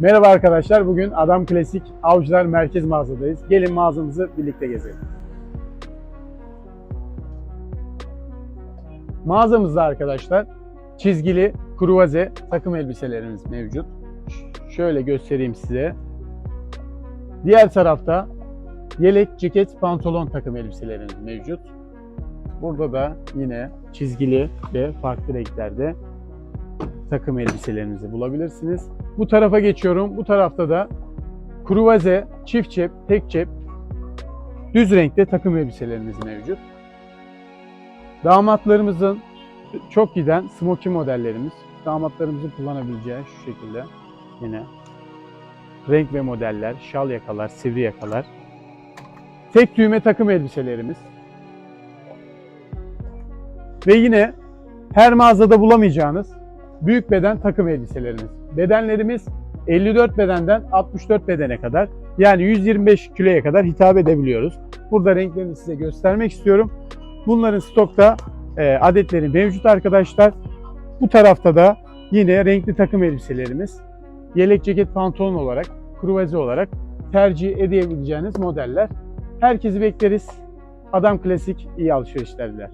Merhaba arkadaşlar. Bugün Adam Klasik Avcılar Merkez mağazadayız. Gelin mağazamızı birlikte gezelim. Mağazamızda arkadaşlar çizgili kruvaze takım elbiselerimiz mevcut. Şöyle göstereyim size. Diğer tarafta yelek, ceket, pantolon takım elbiselerimiz mevcut. Burada da yine çizgili ve farklı renklerde takım elbiselerinizi bulabilirsiniz. Bu tarafa geçiyorum. Bu tarafta da kruvaze, çift cep, tek cep, düz renkte takım elbiselerimiz mevcut. Damatlarımızın çok giden smoky modellerimiz. Damatlarımızın kullanabileceği şu şekilde yine renk ve modeller, şal yakalar, sivri yakalar. Tek düğme takım elbiselerimiz. Ve yine her mağazada bulamayacağınız büyük beden takım elbiselerimiz. Bedenlerimiz 54 bedenden 64 bedene kadar yani 125 kiloya kadar hitap edebiliyoruz. Burada renklerini size göstermek istiyorum. Bunların stokta e, adetleri mevcut arkadaşlar. Bu tarafta da yine renkli takım elbiselerimiz. Yelek, ceket, pantolon olarak, kruvaze olarak tercih edebileceğiniz modeller. Herkesi bekleriz. Adam Klasik iyi alışverişler diler.